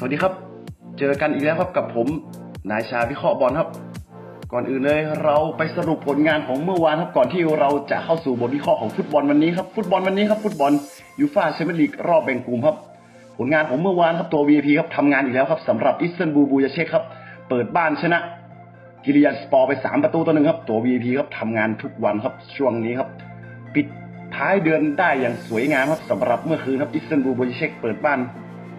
สวัสดีครับ เจอกันอีกแล้วครับกับผมนายชาวิเคราะห์บอลครับ ก่อนอื่นเลยเราไปสรุปผลงานของเมื่อวานครับก่อนที่เราจะเข้าสู่บทวิเคราะห์ของฟุตบอลวันนี้ครับฟุตบอลวันนี้ครับฟุตบอลยูฟ่าแชมเปี้ยนลีกรอบแบ่งกลุ่มครับ ผลงานของเมื่อวานครับตัว VIP ครับทำงานอีกแล้วครับสำหรับอิสตันบูลบูยาเชคครับเปิดบ้านชนะกิริยันสปอร์ไป 3 ประตูต่อหนึ่งครับ ตัว VIP ครับทำงานทุกวันครับช่วงนี้ครับ ปิดท้ายเดือนได้อย่างสวยงามครับสำหรับเมื่อคืนครับอิสตันบูลบูยาเชคเปิดบ้าน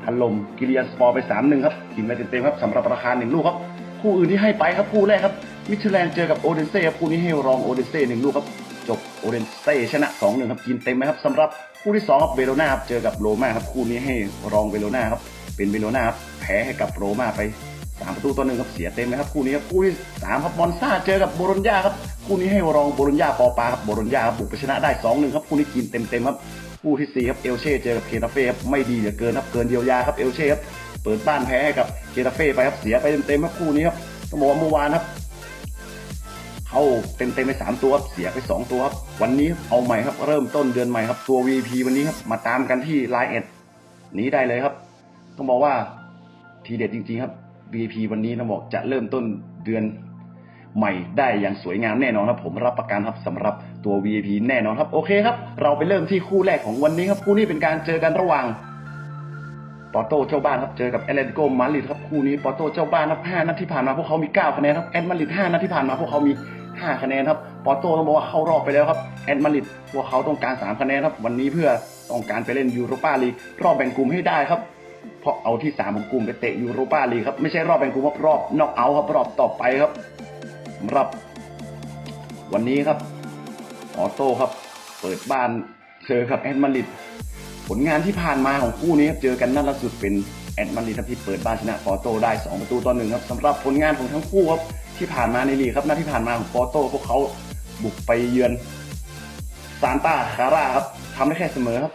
ถล่มกิริยันสปอร์ไป3-1ครับกินไปเต็มๆครับสำหรับราคาหนึ่งลูกครับ คู่อื่นที่ให้ไปครับคู่แรกครับมิชแลนเจอกับโอเดนเซ่ครับคู่นี้ให้รองโอเดนเซ่หนึ่งลูกครับจบโอเดนเซ่ชนะ2-1ครับกินเต็มไหมครับสำหรับคู่ที่สองครับเบโลนาครับเจอกับโรม่าครับคู่นี้ให้รองเบโลนาครับเป็นเบโลนาครับแพ้ให้กับโรม่าไปสามประตูต่อหนึ่งครับเสียเต็มไหมครับคู่นี้ครับคู่ที่สามครับมอนซาเจอกับโบโรญญาครับคู่นี้ให้รองโบโรญญาปอปาครับโบโรญญาครับบุกไปชนะได้สองหนึ่งครับคู่นี้กินเต็มเต็มๆครับ คู่ที่สี่ครับเอลเช่เจอกับเคตาเฟ่ครับไม่ดีเหลือเกินครับเกินเยียวยาครับเอลเช่ครับเปิดบ้านแพ้ให้กับเคตาเฟ่ไปครับเสียไปเต็มๆครับคู่นี้ครับต้องบอกว่าเมื่อวานครับเข้าเต็มเต็มๆไปสามตัวครับเสียไปสองตัวครับวันนี้เอาใหม่ครับเริ่มต้นเดือนใหม่ครับตัว VP วันนี้ครับมาตามกันที่ไลน์เอ็ดนี้ได้เลยครับ ต้องบอกว่าทีเด็ดจริงๆครับ VP วันนี้ต้องบอกจะเริ่มต้นเดือน ใหม่ได้อย่างสวยงามแน่นอนครับผมรับประกันครับสำหรับตัว VIP แน่นอนครับโอเคครับ เราไปเริ่มที่คู่แรกของวันนี้ครับคู่นี้เป็นการเจอกันระหว่างปอร์โตเจ้าบ้านครับเจอกับแอตเลติโกมาดริดครับคู่นี้ปอร์โตเจ้าบ้านครับ5นัดที่ผ่านมาพวกเขามี9คะแนนครับแอตมาดริด5นัดที่ผ่านมาพวกเขามี5คะแนนครับปอร์โตต้องบอกว่าเข้ารอบไปแล้วครับแอตมาดริดพวกเขาต้องการ3คะแนนครับวันนี้เพื่อต้องการไปเล่นยูโรปาลีกรอบแบ่งกลุ่มให้ได้ครับเพราะเอาที่3ของกลุ่มไปเตะยูโรปาลีกครับไม่ใช่รอบแบ่งกลุ่มครับรอบนอกเอาท์ครับรอบต่อไปครับ สำหรับ วันนี้ครับ ออโต้ครับ เปิดบ้านเจอกับแอตมาริดผลงานที่ผ่านมาของคู่นี้ครับเจอกันนัดล่าสุดเป็นแอดมาริดครับที่เปิดบ้านชนะปอโต้ได้ 2 ประตูต่อหนึ่งครับสำหรับผลงานของทั้งคู่ครับที่ผ่านมาในลีกครับนัดที่ผ่านมาของปอโต้พวกเขาบุกไปเยือนซานตาคาร่าครับทำได้แค่เสมอครับ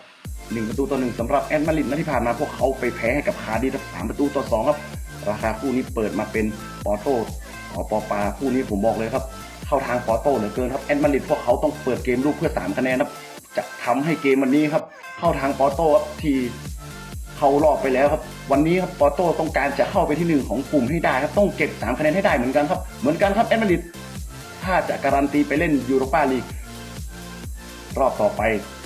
หนึ่งประตูต่อหนึ่งสำหรับแอดมาริดนัดที่ผ่านมาพวกเขาไปแพ้ให้กับคาร์ดิฟสามประตูต่อสองครับราคาคู่นี้เปิดมาเป็นปอโตข อปอปาคู่นี้ผมบอกเลยครับ เข้าทางปอโต้เหลือเกินครับแอดมาดริดพวกเขาต้องเปิดเกมลูกเพื่อสามคะแนนครับจะทำให้เกมวันนี้ครับ เข้าทางปอโต้ครับที่เข้ารอบไปแล้วครับ วันนี้ครับปอโต้ต้องการจะเข้าไปที่หนึ่งของกลุ่มให้ได้ครับต้องเก็บสามคะแนนให้ได้เหมือนกันครับเหมือนกันครับแอดมาดริดถ้าจะการันตีไปเล่นยูโรปาลีกรอบต่อไป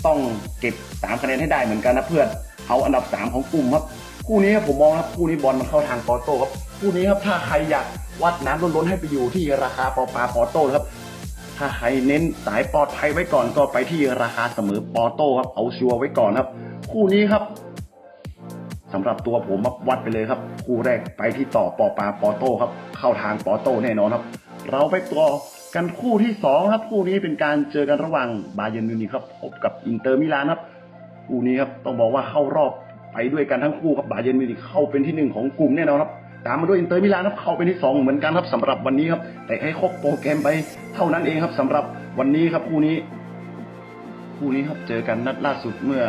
ต้องเก็บสามคะแนนให้ได้เหมือนกันนะเพื่อเอาอันดับสามของกลุ่มครับ คู่นี้ครับผมมองครับคู่นี้บอลมันเข้าทางปอร์โต้ครับคู่นี้ครับถ้าใครอยากวัดน้ำล้นๆให้ไปอยู่ที่ราคาปอปาปอร์โต้ครับถ้าใครเน้นสายปลอดภัยไว้ก่อนก็ไปที่ราคาเสมอปอโต้ครับเอาชัวร์ไว้ก่อนครับ คู่นี้ครับสำหรับตัวผมวัดไปเลยครับ คู่แรกไปที่ต่อปอปาปอโต้ครับ เข้าทางปอโต้แน่นอนครับ เราไปต่อกันคู่ที่สองครับคู่นี้เป็นการเจอกันระหว่างบาเยิร์นมิวนิกครับพบกับอินเตอร์มิลานครับคู่นี้ครับต้องบอกว่าเข้ารอบ ไปด้วยกันทั้งคู่ครับบาเยนมิวนิกเข้าเป็นที่หนึ่งของกลุ่มแน่นอนครับตามมาด้วยอินเตอร์มิลานครับเข้าเป็นที่สองเหมือนกันครับสำหรับวันนี้ครับ แต่ให้ครบโปรแกรมไปเท่านั้นเองครับสำหรับวันนี้ครับคู่นี้คู่นี้ครับเจอกันนัดล่าสุดเมื่อ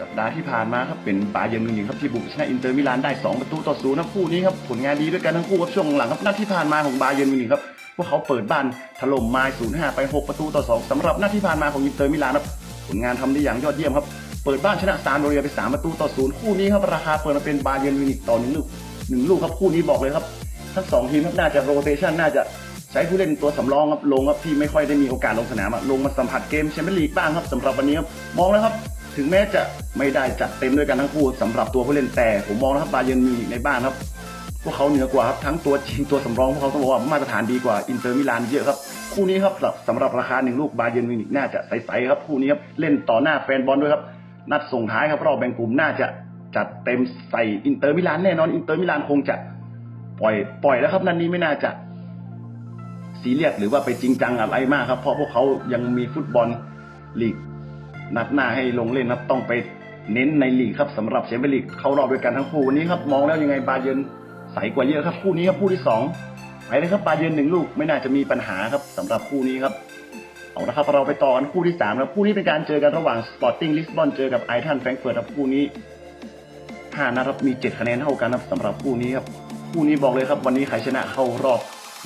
สัปดาห์ที่ผ่านมาครับเป็นบาเยนมิวนิกครับที่บุกชนะอินเตอร์มิลานได้สองประตูต่อศูนย์ครับคู่นี้ครับผลงานดีด้วยกันทั้งคู่ครับช่วงหลังครับนัดที่ผ่านมาของบาเยนมิวนิกครับพวกเขาเปิดบ้านถล่มมา0-5 ไป 6 ประตูต่อ 2สำหรับนัดที่ผ่านมาของอินเตอร์มิลานครับผลงานทำได้อย่างยอดเยี่ยมครับ เปิดบ้านชนะซานโดเรียไปสามประตูต่อศูนย์คู่นี้ครับราคาเปิดมาเป็นบาเยนมิวนิกต่อหนึ่งลูกหนึ่งลูกครับคู่นี้บอกเลยครับ ทั้งสองทีมครับน่าจะโรเตชันน่าจะใช้ผู้เล่นตัวสำรองครับลงครับที่ไม่ค่อยได้มีโอกาสลงสนามลงมาสัมผัสเกมแชมเปี้ยนลีกบ้างครับสำหรับวันนี้ครับมองแล้วครับ ถึงแม้จะไม่ได้จัดเต็มด้วยกันทั้งคู่สำหรับตัวผู้เล่นแต่ผมมองนะครับบาเยนมิวนิกในบ้านครับพวกเขาเหนือกว่าครับทั้งตัวจริงตัวสำรองพวกเขาต้องบอกว่ามาตรฐานดีกว่าอินเตอร์มิลานเยอะครับคู่นี้ครับสำหรับราคาหนึ่งลูกบาเยิร์นมิวนิกน่าจะใสๆครับคู่นี้ครับเล่นต่อหน้าแฟนบอลด้วยครับ นัดส่งท้ายครับรอบแบ่งกลุ่มน่าจะจัดเต็มใส่อินเตอร์มิลานแน่นอนอินเตอร์มิลานคงจะปล่อยปล่อยแล้วครับนัดนี้ไม่น่าจะซีเรียสหรือว่าไปจริงจังอะไรมากครับเพราะพวกเขายังมีฟุตบอลลีกนัดหน้าให้ลงเล่นครับต้องไปเน้นในลีกครับสำหรับแชมเปี้ยนลีกเข้ารอบด้วยกันทั้งคู่วันนี้ครับมองแล้วยังไงบาเยนใสกว่าเยอะครับคู่นี้ครับคู่ที่สองไปเลยครับบาเยนหนึ่งลูกไม่น่าจะมีปัญหาครับสำหรับคู่นี้ครับ เอาละครับเราไปต่อกันคู่ที่สามครับคู่นี้เป็นการเจอกันระหว่างสปอร์ติ้งลิสบอนเจอกับไอทันแฟรงเฟิร์ตครับคู่นี้ห้านัดครับมีเจ็ดคะแนนเท่ากันครับสำหรับคู่นี้ครับคู่นี้บอกเลยครับ วันนี้ใครชนะเข้ารอบ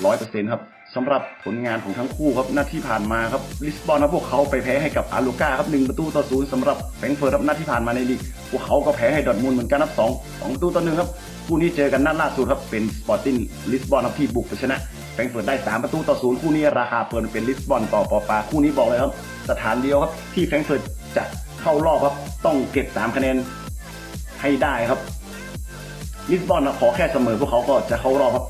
ร้อยเปอร์เซ็นต์ครับสำหรับผลงานของทั้งคู่ครับนัดที่ผ่านมาครับลิสบอนครับพวกเขาไปแพ้ให้กับอาลูก้าครับหนึ่งประตูต่อศูนย์สำหรับแฟรงเฟิร์ตครับนัดที่ผ่านมาในลีกพวกเขาก็แพ้ให้ดอทมุนด์เหมือนกันครับสองสองประตูต่อหนึ่งครับคู่นี้เจอกันนัดล่าสุดครับเป็นสปอร์ติ้งลิสบอนครับที่บุกไปชนะ แฟรงก์เฟิร์ตได้ 3 ประตูต่อศูนย์คู่นี้ราคาเปิดเป็นลิสบอนต่อปอปาคู่นี้บอกเลยครับ สถานเดียวครับที่แฟรงก์เฟิร์ตจะเข้ารอบครับต้องเก็บ 3 คะแนนให้ได้ครับลิสบอนนะขอแค่เสมอพวกเขาก็จะเข้ารอบครับ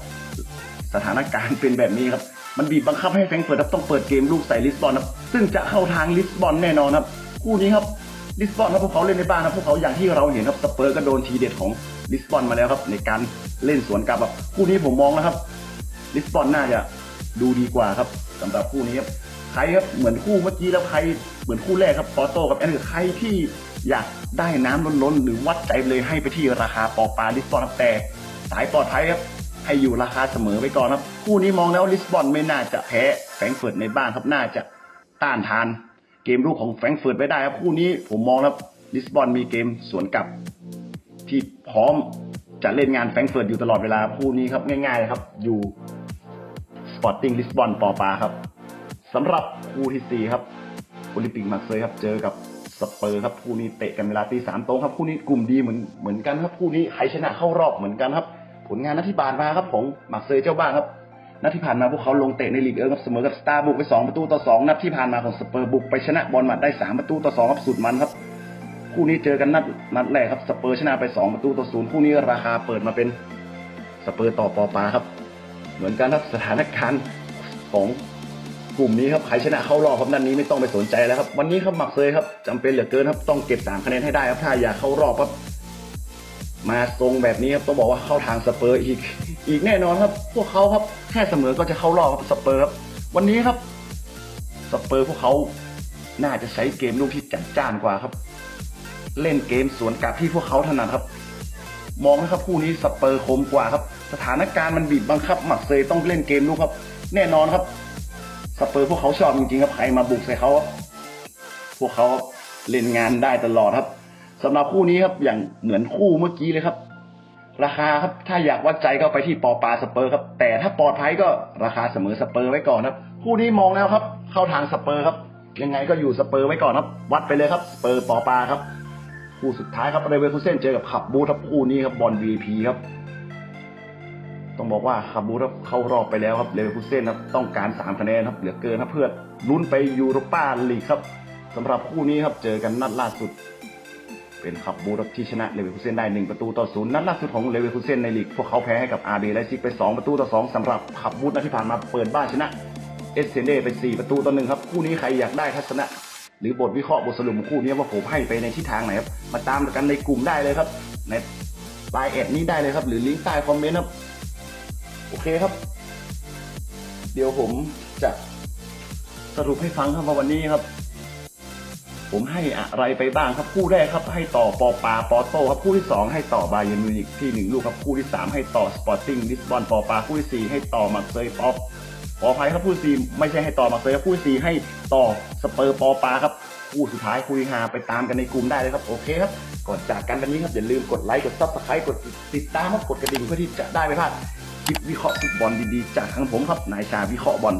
สถานการณ์เป็นแบบนี้ครับ มันบีบบังคับให้แฟรงก์เฟิร์ตครับต้องเปิดเกมลูกใส่ลิสบอนครับซึ่งจะเข้าทางลิสบอนแน่นอนครับ คู่นี้ครับลิสบอนครับพวกเขาเล่นในบ้านนะพวกเขาอย่างที่เราเห็นครับสเปอร์ก็โดนทีเด็ดของลิสบอนมาแล้วครับ ในการเล่นสวนกลับครับคู่นี้ผมมองนะครับ ลิสบอนน่าจะดูดีกว่าครับสำหรับคู่นี้ครับใครครับเหมือนคู่เมื่อกี้แล้วใครเหมือนคู่แรกครับปอโต้กับแอนเดอร์ใครที่อยากได้น้ำล้นๆ หรือวัดใจเลยให้ไปที่ราคาปอปลาลิสบอนครับแต่สายปลอดภัยครับให้อยู่ราคาเสมอไว้ก่อนครับ คู่นี้มองแล้วลิสบอนไม่น่าจะแพ้แฟรงเฟิร์ตในบ้านครับน่าจะต้านทาน เกมลูกของแฟรงเฟิร์ตไว้ได้ครับคู่นี้ผมมองแล้วลิสบอนมีเกมสวนกลับ ที่พร้อมจะเล่นงานแฟรงเฟิร์ตอยู่ตลอดเวลาคู่นี้ครับง่ายๆเลยครับ อยู่ ปอร์ติ้งลิสบอนปอปาครับสำหรับคู่ที่สี่ครับโอลิมปิกมาร์เซย์ครับเจอกับสเปอร์ครับคู่นี้เตะกันเวลาตีสามตรงครับคู่นี้กลุ่มดีเหมือนเหมือนกันครับคู่นี้ใครชนะเข้ารอบเหมือนกันครับ ผลงานนัดที่ผ่านมาครับของมาร์เซย์เจ้าบ้านครับนัดที่ผ่านมาพวกเขาลงเตะในลีกเอิร์ครับเสมอกับสตาร์บุกไป2ประตูต่อ2นัดที่ผ่านมาของสเปอร์บุกไปชนะบอลมัดได้3ประตูต่อ2ครับสุดมันครับคู่นี้เจอกันนัดนัดแรกครับสเปอร์ชนะไป2ประตูต่อ0คู่นี้ราคาเปิดมาเป็นสเปอร์ต่อปอปาครับ เหมือนกันครับสถานการณ์ของกลุ่มนี้ครับใครชนะเข้ารอบครับนัดนี้ไม่ต้องไปสนใจแล้วครับ วันนี้ครับหมักเซยครับจำเป็นเหลือเกินครับต้องเก็บสามคะแนนให้ได้ครับถ้าอยากเข้ารอบครับมาทรงแบบนี้ครับต้องบอกว่าเข้าทางสเปอร์อีก อีกแน่นอนครับ พวกเขาครับแค่เสมอก็จะเข้ารอบครับสเปอร์ครับวันนี้ครับสเปอร์พวกเขาน่าจะใช้เกมลูกที่จัดจ้านกว่าครับ เล่นเกมสวนกลับที่พวกเขาถนัดครับ มองนะครับคู่นี้สเปอร์คมกว่าครับ สถานการณ์มันบีบบังคับหมักเซยต้องเล่นเกมลูกครับ แน่นอนครับสเปอร์พวกเขาชอบจริงๆครับใครมาบุกใส่เขาครับพวกเขาเล่นงานได้ตลอดครับสำหรับคู่นี้ครับอย่างเหมือนคู่เมื่อกี้เลยครับ ราคาครับถ้าอยากวัดใจก็ไปที่ปอปาสเปอร์ครับ แต่ถ้าปลอดภัยก็ราคาเสมอสเปอร์ไว้ก่อนครับ คู่นี้มองแล้วครับ เข้าทางสเปอร์ครับ ยังไงก็อยู่สเปอร์ไว้ก่อนครับ วัดไปเลยครับสเปอร์ปอปาครับ คู่สุดท้ายครับเรเวอร์คูเซนเจอกับขับบูธครับคู่นี้ครับบอล VP ครับ ต้องบอกว่าขับบูรับเข้ารอบไปแล้วครับเรเวอร์คูเซ่นครับต้องการ3คะแนนครับเหลือเกินครับเพื่อลุ้นไปยูโรปาลีกครับสำหรับคู่นี้ครับเจอกันนัดล่าสุด เป็นขับบูรับที่ชนะเลเวอร์คูเซ่นได้1ประตูต่อศูนย์นัดล่าสุดของเลเวอร์คูเซ่นในลีกพวกเขาแพ้ให้กับอาร์บีไลซิกไป 2 ประตูต่อ2สำหรับขับบูธนัดที่ผ่านมาเปิดบ้านชนะเอสเซนเดไป 4 ประตูต่อหนึ่งครับคู่นี้ใครอยากได้ทัศนะหรือบทวิเคราะห์บทสรุปของคู่นี้ว่าผมให้ไปในทิศทางไหนครับมาตามกันในกลุ่มได้เลยครับ ในไลน์แอดนี้ได้เลยครับ หรือลิงก์ใต้คอมเมนต์ครับ โอเคครับ เดี๋ยวผมจะสรุปให้ฟังครับว่าวันนี้ครับ ผมให้อะไรไปบ้างครับ คู่แรกครับ ให้ต่อปอปาปอโต้ครับคู่ที่สองให้ต่อบาเยร์นมิวนิกที่หนึ่งลูกครับคู่ที่สามให้ต่อสปอร์ติ้งลิสบอนปอปาคู่ที่สี่ให้ต่อมาเซยปอปขออภัยครับคู่ที่สี่ไม่ใช่ให้ต่อมาเซยครับคู่ที่สี่ให้ต่อสเปอร์ปอปาครับคู่สุดท้ายคุยหาไปตามกันในกลุ่มได้เลยครับโอเคครับก่อนจากกันวันนี้ครับอย่าลืมกดไลค์กดซับสไครต์กดติดตามกดกระดิ่งเพื่อที่จะได้ไม่พลาด วิเคราะห์ฟุตบอลดีๆ จากทางผมครับนายชาวิเคราะห์บอล